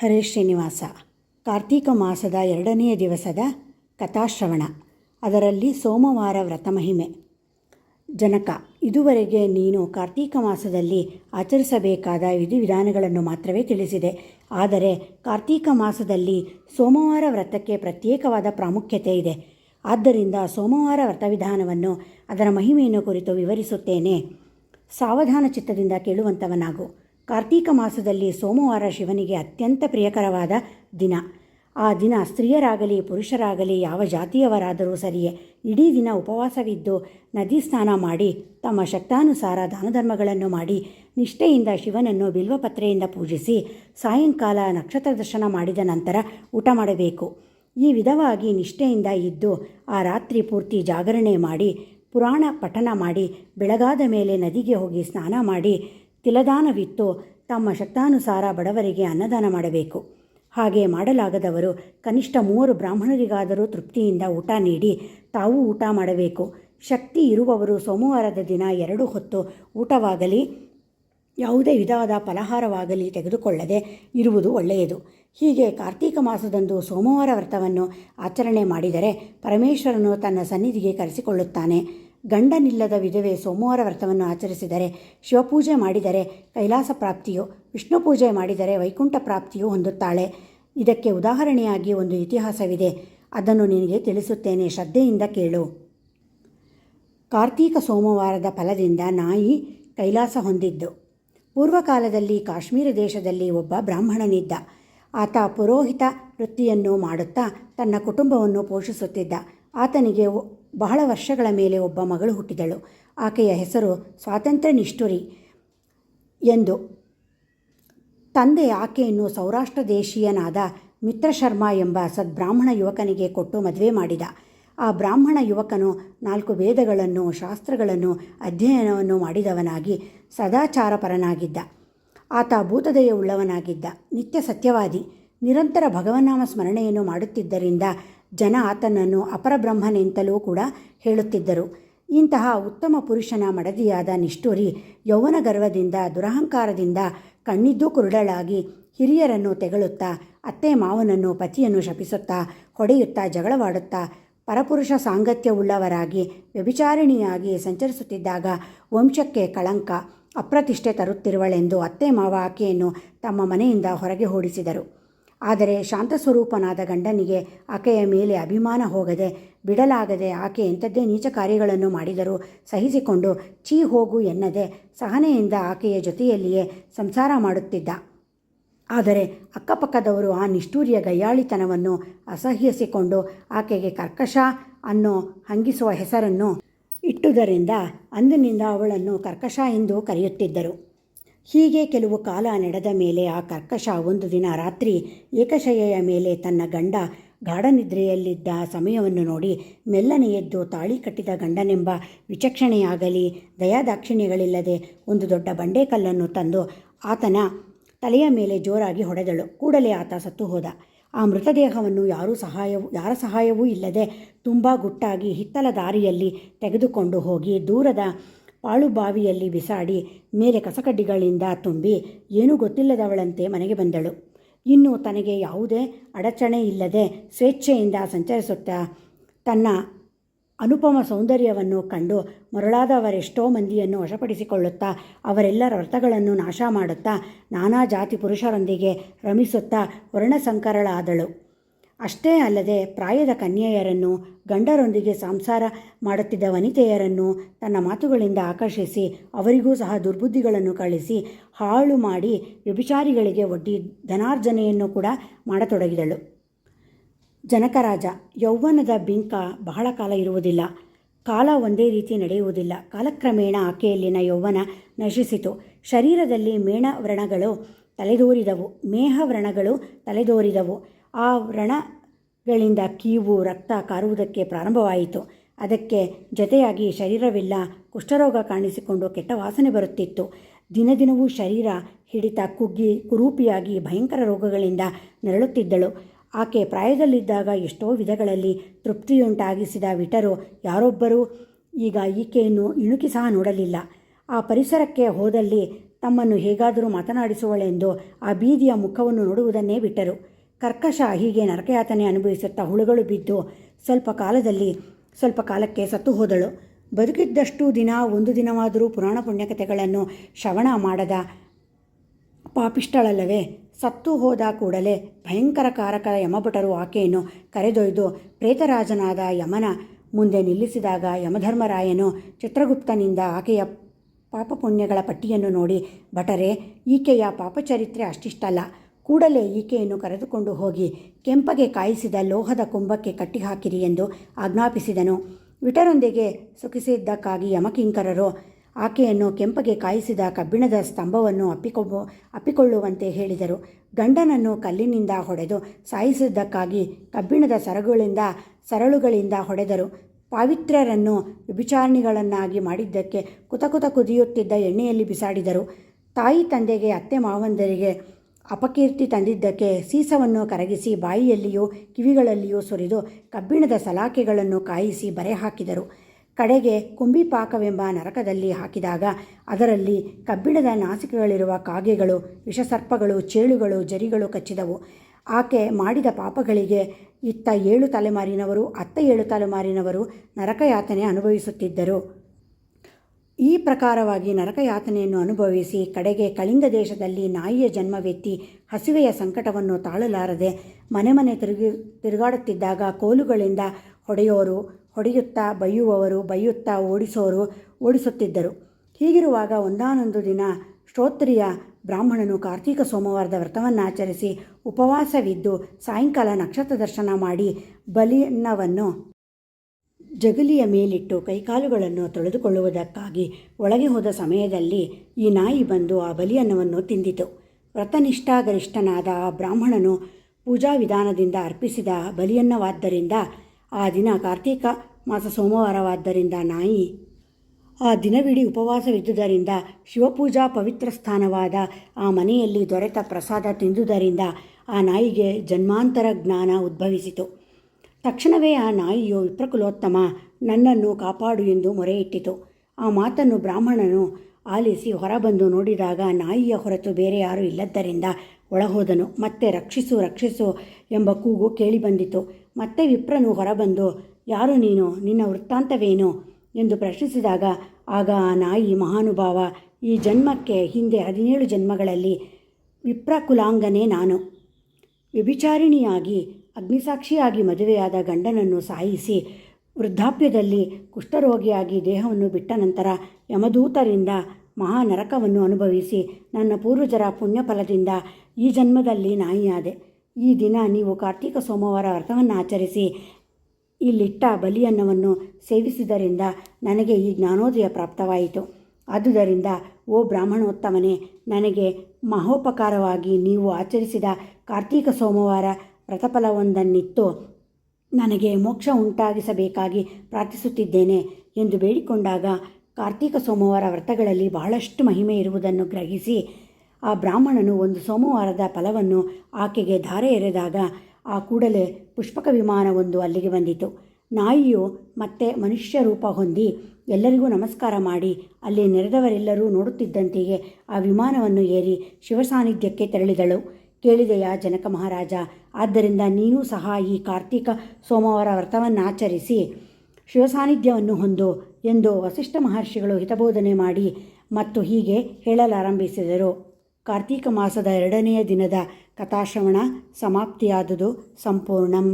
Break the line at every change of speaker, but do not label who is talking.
ಹರೇ ಶ್ರೀನಿವಾಸ. ಕಾರ್ತೀಕ ಮಾಸದ ಎರಡನೆಯ ದಿವಸದ ಕಥಾಶ್ರವಣ. ಅದರಲ್ಲಿ ಸೋಮವಾರ ವ್ರತ ಮಹಿಮೆ. ಜನಕ, ಇದುವರೆಗೆ ನೀನು ಕಾರ್ತೀಕ ಮಾಸದಲ್ಲಿ ಆಚರಿಸಬೇಕಾದ ವಿಧಿವಿಧಾನಗಳನ್ನು ಮಾತ್ರವೇ ತಿಳಿಸಿದೆ. ಆದರೆ ಕಾರ್ತೀಕ ಮಾಸದಲ್ಲಿ ಸೋಮವಾರ ವ್ರತಕ್ಕೆ ಪ್ರತ್ಯೇಕವಾದ ಪ್ರಾಮುಖ್ಯತೆ ಇದೆ. ಆದ್ದರಿಂದ ಸೋಮವಾರ ವ್ರತವಿಧಾನವನ್ನು ಅದರ ಮಹಿಮೆಯನ್ನು ಕುರಿತು ವಿವರಿಸುತ್ತೇನೆ. ಸಾವಧಾನ ಚಿತ್ತದಿಂದ ಕೇಳುವಂಥವನಾಗು ಕಾರ್ತೀಕ ಮಾಸದಲ್ಲಿ ಸೋಮವಾರ ಶಿವನಿಗೆ ಅತ್ಯಂತ ಪ್ರಿಯಕರವಾದ ದಿನ. ಆ ದಿನ ಸ್ತ್ರೀಯರಾಗಲಿ, ಪುರುಷರಾಗಲಿ, ಯಾವ ಜಾತಿಯವರಾದರೂ ಸರಿಯೇ, ಇಡೀ ದಿನ ಉಪವಾಸವಿದ್ದು ನದಿ ಸ್ನಾನ ಮಾಡಿ, ತಮ್ಮ ಶಕ್ತಾನುಸಾರ ದಾನಧರ್ಮಗಳನ್ನು ಮಾಡಿ, ನಿಷ್ಠೆಯಿಂದ ಶಿವನನ್ನು ಬಿಲ್ವಪತ್ರೆಯಿಂದ ಪೂಜಿಸಿ, ಸಾಯಂಕಾಲ ನಕ್ಷತ್ರ ದರ್ಶನ ಮಾಡಿದ ನಂತರ ಊಟ ಮಾಡಬೇಕು. ಈ ವಿಧವಾಗಿ ನಿಷ್ಠೆಯಿಂದ ಇದ್ದು ಆ ರಾತ್ರಿ ಪೂರ್ತಿ ಜಾಗರಣೆ ಮಾಡಿ, ಪುರಾಣ ಪಠನ ಮಾಡಿ, ಬೆಳಗಾದ ಮೇಲೆ ನದಿಗೆ ಹೋಗಿ ಸ್ನಾನ ಮಾಡಿ ತಿಲದಾನವಿತ್ತು. ತಮ್ಮ ಶಕ್ತಾನುಸಾರ ಬಡವರಿಗೆ ಅನ್ನದಾನ ಮಾಡಬೇಕು. ಹಾಗೆ ಮಾಡಲಾಗದವರು ಕನಿಷ್ಠ ಮೂವರು ಬ್ರಾಹ್ಮಣರಿಗಾದರೂ ತೃಪ್ತಿಯಿಂದ ಊಟ ನೀಡಿ ತಾವೂ ಊಟ ಮಾಡಬೇಕು. ಶಕ್ತಿ ಇರುವವರು ಸೋಮವಾರದ ದಿನ ಎರಡು ಹೊತ್ತು ಊಟವಾಗಲಿ, ಯಾವುದೇ ವಿಧವಾದ ಫಲಹಾರವಾಗಲಿ ತೆಗೆದುಕೊಳ್ಳದೆ ಇರುವುದು ಒಳ್ಳೆಯದು. ಹೀಗೆ ಕಾರ್ತೀಕ ಮಾಸದಂದು ಸೋಮವಾರ ವ್ರತವನ್ನು ಆಚರಣೆ ಮಾಡಿದರೆ ಪರಮೇಶ್ವರನು ತನ್ನ ಸನ್ನಿಧಿಗೆ ಕರೆಸಿಕೊಳ್ಳುತ್ತಾನೆ. ಗಂಡನಿಲ್ಲದ ವಿಧವೆ ಸೋಮವಾರ ವ್ರತವನ್ನು ಆಚರಿಸಿದರೆ ಶಿವಪೂಜೆ ಮಾಡಿದರೆ ಕೈಲಾಸ ಪ್ರಾಪ್ತಿಯು, ವಿಷ್ಣು ಪೂಜೆ ಮಾಡಿದರೆ ವೈಕುಂಠ ಪ್ರಾಪ್ತಿಯು ಹೊಂದುತ್ತಾಳೆ. ಇದಕ್ಕೆ ಉದಾಹರಣೆಯಾಗಿ ಒಂದು ಇತಿಹಾಸವಿದೆ. ಅದನ್ನು ನಿನಗೆ ತಿಳಿಸುತ್ತೇನೆ, ಶ್ರದ್ಧೆಯಿಂದ ಕೇಳು. ಕಾರ್ತೀಕ ಸೋಮವಾರದ ಫಲದಿಂದ ನಾಯಿ ಕೈಲಾಸ ಹೊಂದಿದ್ದು. ಪೂರ್ವಕಾಲದಲ್ಲಿ ಕಾಶ್ಮೀರ ದೇಶದಲ್ಲಿ ಒಬ್ಬ ಬ್ರಾಹ್ಮಣನಿದ್ದ. ಆತ ಪುರೋಹಿತ ವೃತ್ತಿಯನ್ನು ಮಾಡುತ್ತಾ ತನ್ನ ಕುಟುಂಬವನ್ನು ಪೋಷಿಸುತ್ತಿದ್ದ. ಆತನಿಗೆ ಬಹಳ ವರ್ಷಗಳ ಮೇಲೆ ಒಬ್ಬ ಮಗಳು ಹುಟ್ಟಿದಳು. ಆಕೆಯ ಹೆಸರು ಸ್ವಾತಂತ್ರ್ಯ ನಿಷ್ಠುರಿ ಎಂದು. ತಂದೆ ಆಕೆಯನ್ನು ಸೌರಾಷ್ಟ್ರ ದೇಶೀಯನಾದ ಮಿತ್ರಶರ್ಮ ಎಂಬ ಸದ್ಬ್ರಾಹ್ಮಣ ಯುವಕನಿಗೆ ಕೊಟ್ಟು ಮದುವೆ ಮಾಡಿದ. ಆ ಬ್ರಾಹ್ಮಣ ಯುವಕನು ನಾಲ್ಕು ವೇದಗಳನ್ನು, ಶಾಸ್ತ್ರಗಳನ್ನು, ಅಧ್ಯಯನವನ್ನು ಮಾಡಿದವನಾಗಿ ಸದಾಚಾರಪರನಾಗಿದ್ದ. ಆತ ಭೂತದಯುಳ್ಳವನಾಗಿದ್ದ ನಿತ್ಯ ಸತ್ಯವಾದಿ. ನಿರಂತರ ಭಗವನ್ನಾಮ ಸ್ಮರಣೆಯನ್ನು ಮಾಡುತ್ತಿದ್ದರಿಂದ ಜನ ಆತನನ್ನು ಅಪರಬ್ರಹ್ಮನೆಂತಲೂ ಕೂಡ ಹೇಳುತ್ತಿದ್ದರು. ಇಂತಹ ಉತ್ತಮ ಪುರುಷನ ಮಡದಿಯಾದ ನಿಷ್ಠುರಿ ಯೌವನ ಗರ್ವದಿಂದ, ದುರಹಂಕಾರದಿಂದ ಕಣ್ಣಿದ್ದು ಕುರುಡಳಾಗಿ ಹಿರಿಯರನ್ನು ತೆಗಳುತ್ತಾ, ಅತ್ತೆ ಮಾವನನ್ನು, ಪತಿಯನ್ನು ಶಪಿಸುತ್ತಾ, ಹೊಡೆಯುತ್ತಾ, ಜಗಳವಾಡುತ್ತಾ, ಪರಪುರುಷ ಸಾಂಗತ್ಯವುಳ್ಳವರಾಗಿ ವ್ಯಭಿಚಾರಿಣಿಯಾಗಿ ಸಂಚರಿಸುತ್ತಿದ್ದಾಗ ವಂಶಕ್ಕೆ ಕಳಂಕ, ಅಪ್ರತಿಷ್ಠೆ ತರುತ್ತಿರುವಳೆಂದು ಅತ್ತೆ ಮಾವ ಆಕೆಯನ್ನು ತಮ್ಮ ಮನೆಯಿಂದ ಹೊರಗೆ ಓಡಿಸಿದರು. ಆದರೆ ಶಾಂತಸ್ವರೂಪನಾದ ಗಂಡನಿಗೆ ಆಕೆಯ ಮೇಲೆ ಅಭಿಮಾನ ಹೋಗದೆ ಬಿಡಲಾಗದೆ ಆಕೆ ಎಂಥದ್ದೇ ನೀಚ ಕಾರ್ಯಗಳನ್ನು ಮಾಡಿದರೂ ಸಹಿಸಿಕೊಂಡು ಚೀ ಹೋಗು ಎನ್ನದೆ ಸಹನೆಯಿಂದ ಆಕೆಯ ಜೊತೆಯಲ್ಲಿಯೇ ಸಂಸಾರ ಮಾಡುತ್ತಿದ್ದ. ಆದರೆ ಅಕ್ಕಪಕ್ಕದವರು ಆ ನಿಷ್ಠೂರಿಯ ಗಯ್ಯಾಳಿತನವನ್ನು ಅಸಹ್ಯಸಿಕೊಂಡು ಆಕೆಗೆ ಕರ್ಕಶ ಅನ್ನೋ ಹಂಗಿಸುವ ಹೆಸರನ್ನು ಇಟ್ಟುದರಿಂದ ಅಂದಿನಿಂದ ಅವಳನ್ನು ಕರ್ಕಶ ಎಂದು ಕರೆಯುತ್ತಿದ್ದರು. ಹೀಗೆ ಕೆಲವು ಕಾಲ ನಡೆದ ಮೇಲೆ ಆ ಕರ್ಕಶ ಒಂದು ದಿನ ರಾತ್ರಿ ಏಕಶಯೆಯ ಮೇಲೆ ತನ್ನ ಗಂಡ ಗಾಢನಿದ್ರೆಯಲ್ಲಿದ್ದ ಸಮಯವನ್ನು ನೋಡಿ ಮೆಲ್ಲನೆ ಎದ್ದು ತಾಳಿ ಕಟ್ಟಿದ ಗಂಡನೆಂಬ ವಿಚಕ್ಷಣೆಯಾಗಲಿ, ದಯಾದಾಕ್ಷಿಣ್ಯಗಳಿಲ್ಲದೆ ಒಂದು ದೊಡ್ಡ ಬಂಡೆಕಲ್ಲನ್ನು ತಂದು ಆತನ ತಲೆಯ ಮೇಲೆ ಜೋರಾಗಿ ಹೊಡೆದಳು. ಕೂಡಲೇ ಆತ ಸತ್ತು ಹೋದ. ಆ ಮೃತದೇಹವನ್ನು ಯಾರೂ ಸಹಾಯವು, ಯಾರ ಸಹಾಯವೂ ಇಲ್ಲದೆ ತುಂಬ ಗುಟ್ಟಾಗಿ ಹಿತ್ತಲ ದಾರಿಯಲ್ಲಿ ತೆಗೆದುಕೊಂಡು ಹೋಗಿ ದೂರದ ಪಾಳುಬಾವಿಯಲ್ಲಿ ಬಿಸಾಡಿ ಮೇಲೆ ಕಸಕಡ್ಡಿಗಳಿಂದ ತುಂಬಿ ಏನೂ ಗೊತ್ತಿಲ್ಲದವಳಂತೆ ಮನೆಗೆ ಬಂದಳು. ಇನ್ನು ತನಗೆ ಯಾವುದೇ ಅಡಚಣೆ ಇಲ್ಲದೆ ಸ್ವೇಚ್ಛೆಯಿಂದ ಸಂಚರಿಸುತ್ತಾ ತನ್ನ ಅನುಪಮ ಸೌಂದರ್ಯವನ್ನು ಕಂಡು ಮರಳಾದವರೆಷ್ಟೋ ಮಂದಿಯನ್ನು ವಶಪಡಿಸಿಕೊಳ್ಳುತ್ತಾ ಅವರೆಲ್ಲರ ವ್ರತಗಳನ್ನು ನಾಶ ಮಾಡುತ್ತಾ ನಾನಾ ಜಾತಿ ಪುರುಷರೊಂದಿಗೆ ರಮಿಸುತ್ತಾ ವರ್ಣಸಂಕರಳಾದಳು. ಅಷ್ಟೇ ಅಲ್ಲದೆ ಪ್ರಾಯದ ಕನ್ಯೆಯರನ್ನು, ಗಂಡರೊಂದಿಗೆ ಸಂಸಾರ ಮಾಡುತ್ತಿದ್ದ ವನಿತೆಯರನ್ನು ತನ್ನ ಮಾತುಗಳಿಂದ ಆಕರ್ಷಿಸಿ, ಅವರಿಗೂ ಸಹ ದುರ್ಬುದ್ಧಿಗಳನ್ನು ಕಳಿಸಿ, ಹಾಳು ಮಾಡಿ ವ್ಯಭಿಚಾರಿಗಳಿಗೆ ಒಡ್ಡಿ ಧನಾರ್ಜನೆಯನ್ನು ಕೂಡ ಮಾಡತೊಡಗಿದಳು. ಜನಕರಾಜ ಯೌವನದ ಬಿಂಕ ಬಹಳ ಕಾಲ ಇರುವುದಿಲ್ಲ. ಕಾಲ ಒಂದೇ ರೀತಿ ನಡೆಯುವುದಿಲ್ಲ. ಕಾಲಕ್ರಮೇಣ ಆಕೆಯಲ್ಲಿನ ಯೌವನ ನಶಿಸಿತು. ಶರೀರದಲ್ಲಿ ಮೇಣ ವ್ರಣಗಳು ತಲೆದೋರಿದವು. ಮೇಹ ವ್ರಣಗಳು ತಲೆದೋರಿದವು. ಆ ವ್ರಣಗಳಿಂದ ಕೀವು ರಕ್ತ ಕಾರುವುದಕ್ಕೆ ಪ್ರಾರಂಭವಾಯಿತು. ಅದಕ್ಕೆ ಜೊತೆಯಾಗಿ ಶರೀರವಿಲ್ಲ, ಕುಷ್ಠರೋಗ ಕಾಣಿಸಿಕೊಂಡು ಕೆಟ್ಟ ವಾಸನೆ ಬರುತ್ತಿತ್ತು. ದಿನ ದಿನವೂ ಶರೀರ ಹಿಡಿತ ಕುಗ್ಗಿ ಕುರೂಪಿಯಾಗಿ ಭಯಂಕರ ರೋಗಗಳಿಂದ ನರಳುತ್ತಿದ್ದಳು. ಆಕೆ ಪ್ರಾಯದಲ್ಲಿದ್ದಾಗ ಎಷ್ಟೋ ವಿಧಗಳಲ್ಲಿ ತೃಪ್ತಿಯುಂಟಾಗಿಸಿದ ವಿಟರು ಯಾರೊಬ್ಬರೂ ಈಗ ಈಕೆಯನ್ನು ಇಣುಕಿ ಸಹ ನೋಡಲಿಲ್ಲ. ಆ ಪರಿಸರಕ್ಕೆ ಹೋದಲ್ಲಿ ತಮ್ಮನ್ನು ಹೇಗಾದರೂ ಮಾತನಾಡಿಸುವಳೆಂದು ಆ ಬೀದಿಯ ಮುಖವನ್ನು ನೋಡುವುದನ್ನೇ ಬಿಟ್ಟರು. ಕರ್ಕಶ ಹೀಗೆ ನರಕಯಾತನೆ ಅನುಭವಿಸುತ್ತಾ ಹುಳುಗಳು ಬಿದ್ದು ಸ್ವಲ್ಪ ಕಾಲದಲ್ಲಿ ಸ್ವಲ್ಪ ಕಾಲಕ್ಕೆ ಸತ್ತು ಹೋದಳು. ಬದುಕಿದ್ದಷ್ಟು ದಿನ ಒಂದು ದಿನವಾದರೂ ಪುರಾಣ ಪುಣ್ಯಕಥೆಗಳನ್ನು ಶ್ರವಣ ಮಾಡದ ಪಾಪಿಷ್ಟಳಲ್ಲವೇ ಸತ್ತು ಹೋದ ಕೂಡಲೇ ಭಯಂಕರ ಕಾರಕ ಯಮಭಟರು ಆಕೆಯನ್ನು ಕರೆದೊಯ್ದು ಪ್ರೇತರಾಜನಾದ ಯಮನ ಮುಂದೆ ನಿಲ್ಲಿಸಿದಾಗ ಯಮಧರ್ಮರಾಯನು ಚಿತ್ರಗುಪ್ತನಿಂದ ಆಕೆಯ ಪಾಪಪುಣ್ಯಗಳ ಪಟ್ಟಿಯನ್ನು ನೋಡಿ, ಭಟರೆ, ಈಕೆಯ ಪಾಪಚರಿತ್ರೆ ಅಷ್ಟಿಷ್ಟಲ್ಲ. ಕೂಡಲೇ ಈಕೆಯನ್ನು ಕರೆದುಕೊಂಡು ಹೋಗಿ ಕೆಂಪಗೆ ಕಾಯಿಸಿದ ಲೋಹದ ಕುಂಭಕ್ಕೆ ಕಟ್ಟಿಹಾಕಿರಿ ಎಂದು ಆಜ್ಞಾಪಿಸಿದನು. ವಿಟರೊಂದಿಗೆ ಸುಖಿಸಿದ್ದಕ್ಕಾಗಿ ಯಮಕಿಂಕರರು ಆಕೆಯನ್ನು ಕೆಂಪಗೆ ಕಾಯಿಸಿದ ಕಬ್ಬಿಣದ ಸ್ತಂಭವನ್ನು ಅಪ್ಪಿಕೊಬ್ಬ ಅಪ್ಪಿಕೊಳ್ಳುವಂತೆ ಹೇಳಿದರು. ಗಂಡನನ್ನು ಕಲ್ಲಿನಿಂದ ಹೊಡೆದು ಸಾಯಿಸಿದ್ದಕ್ಕಾಗಿ ಕಬ್ಬಿಣದ ಸರಗುಗಳಿಂದ, ಸರಳುಗಳಿಂದ ಹೊಡೆದರು. ಪಾವಿತ್ರ್ಯರನ್ನು ವಿಭಿಚಾರಣಿಗಳನ್ನಾಗಿ ಮಾಡಿದ್ದಕ್ಕೆ ಕುತಕುತ ಕುದಿಯುತ್ತಿದ್ದ ಎಣ್ಣೆಯಲ್ಲಿ ಬಿಸಾಡಿದರು. ತಾಯಿ ತಂದೆಗೆ ಅತ್ತೆ ಮಾವಂದರಿಗೆ ಅಪಕೀರ್ತಿ ತಂದಿದ್ದಕ್ಕೆ ಸೀಸವನ್ನು ಕರಗಿಸಿ ಬಾಯಿಯಲ್ಲಿಯೂ ಕಿವಿಗಳಲ್ಲಿಯೂ ಸುರಿದು ಕಬ್ಬಿಣದ ಸಲಾಕೆಗಳನ್ನು ಕಾಯಿಸಿ ಬರೆ ಹಾಕಿದರು. ಕಡೆಗೆ ಕುಂಬಿಪಾಕವೆಂಬ ನರಕದಲ್ಲಿ ಹಾಕಿದಾಗ ಅದರಲ್ಲಿ ಕಬ್ಬಿಣದ ನಾಸಿಕೆಗಳಿರುವ ಕಾಗೆಗಳು, ವಿಷಸರ್ಪಗಳು, ಚೇಳುಗಳು, ಜರಿಗಳು ಕಚ್ಚಿದವು. ಆಕೆ ಮಾಡಿದ ಪಾಪಗಳಿಗೆ ಇತ್ತ ಏಳು ತಲೆಮಾರಿನವರು, ಅತ್ತ ಏಳು ತಲೆಮಾರಿನವರು ನರಕಯಾತನೆ ಅನುಭವಿಸುತ್ತಿದ್ದರು. ಈ ಪ್ರಕಾರವಾಗಿ ನರಕಯಾತನೆಯನ್ನು ಅನುಭವಿಸಿ ಕಡೆಗೆ ಕಳಿಂಗ ದೇಶದಲ್ಲಿ ನಾಯಿಯ ಜನ್ಮವೆತ್ತಿ ಹಸಿವೆಯ ಸಂಕಟವನ್ನು ತಾಳಲಾರದೆ ಮನೆ ಮನೆ ತಿರುಗಿ ತಿರುಗಾಡುತ್ತಿದ್ದಾಗ ಕೋಲುಗಳಿಂದ ಹೊಡೆಯೋರು, ಹೊಡೆಯುತ್ತಾ ಬೈಯುವವರು, ಬೈಯುತ್ತಾ ಓಡಿಸೋರು, ಓಡಿಸುತ್ತಿದ್ದರು. ಹೀಗಿರುವಾಗ ಒಂದಾನೊಂದು ದಿನ ಶ್ರೋತ್ರಿಯ ಬ್ರಾಹ್ಮಣನು ಕಾರ್ತೀಕ ಸೋಮವಾರದ ವ್ರತವನ್ನು ಆಚರಿಸಿ ಉಪವಾಸವಿದ್ದು ಸಾಯಂಕಾಲ ನಕ್ಷತ್ರ ದರ್ಶನ ಮಾಡಿ ಬಲಿಯನ್ನವನ್ನು ಜಗಲಿಯ ಮೇಲಿಟ್ಟು ಕೈಕಾಲುಗಳನ್ನು ತೊಳೆದುಕೊಳ್ಳುವುದಕ್ಕಾಗಿ ಒಳಗೆ ಹೋದ ಸಮಯದಲ್ಲಿ ಈ ನಾಯಿ ಬಂದು ಆ ಬಲಿಯನ್ನವನ್ನು ತಿಂದಿತು. ವ್ರತನಿಷ್ಠಾಗರಿಷ್ಠನಾದ ಆ ಬ್ರಾಹ್ಮಣನು ಪೂಜಾ ವಿಧಾನದಿಂದ ಅರ್ಪಿಸಿದ ಬಲಿಯನ್ನವಾದ್ದರಿಂದ ಆ ದಿನ ಕಾರ್ತೀಕ ಮಾಸ ಸೋಮವಾರವಾದ್ದರಿಂದ ನಾಯಿ ಆ ದಿನವಿಡೀ ಉಪವಾಸವಿದ್ದುದರಿಂದ ಶಿವಪೂಜಾ ಪವಿತ್ರ ಸ್ಥಾನವಾದ ಆ ಮನೆಯಲ್ಲಿ ದೊರೆತ ಪ್ರಸಾದ ತಿಂದುದರಿಂದ ಆ ನಾಯಿಗೆ ಜನ್ಮಾಂತರ ಜ್ಞಾನ ಉದ್ಭವಿಸಿತು. ತಕ್ಷಣವೇ ಆ ನಾಯಿಯು ವಿಪ್ರಕುಲೋತ್ತಮ, ನನ್ನನ್ನು ಕಾಪಾಡು ಎಂದು ಮೊರೆಯಿಟ್ಟಿತು. ಆ ಮಾತನ್ನು ಬ್ರಾಹ್ಮಣನು ಆಲಿಸಿ ಹೊರಬಂದು ನೋಡಿದಾಗ ನಾಯಿಯ ಹೊರತು ಬೇರೆ ಯಾರೂ ಇಲ್ಲದ್ದರಿಂದ ಒಳಹೋದನು. ಮತ್ತೆ ರಕ್ಷಿಸು ರಕ್ಷಿಸು ಎಂಬ ಕೂಗು ಕೇಳಿಬಂದಿತು. ಮತ್ತೆ ವಿಪ್ರನು ಹೊರಬಂದು, ಯಾರು ನೀನು? ನಿನ್ನ ವೃತ್ತಾಂತವೇನು? ಎಂದು ಪ್ರಶ್ನಿಸಿದಾಗ, ಆಗ ಆ ನಾಯಿ ಮಹಾನುಭಾವ, ಈ ಜನ್ಮಕ್ಕೆ ಹಿಂದೆ ಹದಿನೇಳು ಜನ್ಮಗಳಲ್ಲಿ ವಿಪ್ರಕುಲಾಂಗನೇ ನಾನು. ವ್ಯಭಿಚಾರಿಣಿಯಾಗಿ ಅಗ್ನಿಸಾಕ್ಷಿಯಾಗಿ ಮದುವೆಯಾದ ಗಂಡನನ್ನು ಸಾಯಿಸಿ ವೃದ್ಧಾಪ್ಯದಲ್ಲಿ ಕುಷ್ಠರೋಗಿಯಾಗಿ ದೇಹವನ್ನು ಬಿಟ್ಟ ನಂತರ ಯಮದೂತರಿಂದ ಮಹಾನರಕವನ್ನು ಅನುಭವಿಸಿ ನನ್ನ ಪೂರ್ವಜರ ಪುಣ್ಯಫಲದಿಂದ ಈ ಜನ್ಮದಲ್ಲಿ ನಾಯಿಯಾದೆ. ಈ ದಿನ ನೀವು ಕಾರ್ತೀಕ ಸೋಮವಾರ ವ್ರತವನ್ನು ಆಚರಿಸಿ ಇಲ್ಲಿಟ್ಟ ಬಲಿಯನ್ನವನ್ನು ಸೇವಿಸಿದರಿಂದ ನನಗೆ ಈ ಜ್ಞಾನೋದಯ ಪ್ರಾಪ್ತವಾಯಿತು. ಆದುದರಿಂದ, ಓ ಬ್ರಾಹ್ಮಣೋತ್ತಮನೇ, ನನಗೆ ಮಹೋಪಕಾರವಾಗಿ ನೀವು ಆಚರಿಸಿದ ಕಾರ್ತೀಕ ಸೋಮವಾರ ವ್ರತಫಲವೊಂದನ್ನಿತ್ತು ನನಗೆ ಮೋಕ್ಷ ಉಂಟಾಗಿಸಬೇಕಾಗಿ ಪ್ರಾರ್ಥಿಸುತ್ತಿದ್ದೇನೆ ಎಂದು ಬೇಡಿಕೊಂಡಾಗ ಕಾರ್ತೀಕ ಸೋಮವಾರ ವ್ರತಗಳಲ್ಲಿ ಬಹಳಷ್ಟು ಮಹಿಮೆ ಇರುವುದನ್ನು ಗ್ರಹಿಸಿ ಆ ಬ್ರಾಹ್ಮಣನು ಒಂದು ಸೋಮವಾರದ ಫಲವನ್ನು ಆಕೆಗೆ ಧಾರೆ ಎರೆದಾಗ ಆ ಕೂಡಲೇ ಪುಷ್ಪಕ ವಿಮಾನವೊಂದು ಅಲ್ಲಿಗೆ ಬಂದಿತು. ನಾಯಿಯು ಮತ್ತೆ ಮನುಷ್ಯ ರೂಪ ಹೊಂದಿ ಎಲ್ಲರಿಗೂ ನಮಸ್ಕಾರ ಮಾಡಿ ಅಲ್ಲಿ ನೆರೆದವರೆಲ್ಲರೂ ನೋಡುತ್ತಿದ್ದಂತೆಯೇ ಆ ವಿಮಾನವನ್ನು ಏರಿ ಶಿವಸಾನ್ನಿಧ್ಯಕ್ಕೆ ತೆರಳಿದಳು. ಕೇಳಿದೆಯಾ ಜನಕ ಮಹಾರಾಜ? ಆದ್ದರಿಂದ ನೀನೂ ಸಹ ಈ ಕಾರ್ತೀಕ ಸೋಮವಾರ ವ್ರತವನ್ನು ಆಚರಿಸಿ ಶಿವಸಾನ್ನಿಧ್ಯವನ್ನು ಹೊಂದು ಎಂದು ವಸಿಷ್ಠ ಮಹರ್ಷಿಗಳು ಹಿತಬೋಧನೆ ಮಾಡಿ ಮತ್ತು ಹೀಗೆ ಹೇಳಲಾರಂಭಿಸಿದರು. ಕಾರ್ತೀಕ ಮಾಸದ ಎರಡನೆಯ ದಿನದ ಕಥಾಶ್ರವಣ ಸಮಾಪ್ತಿಯಾದುದು ಸಂಪೂರ್ಣಂ.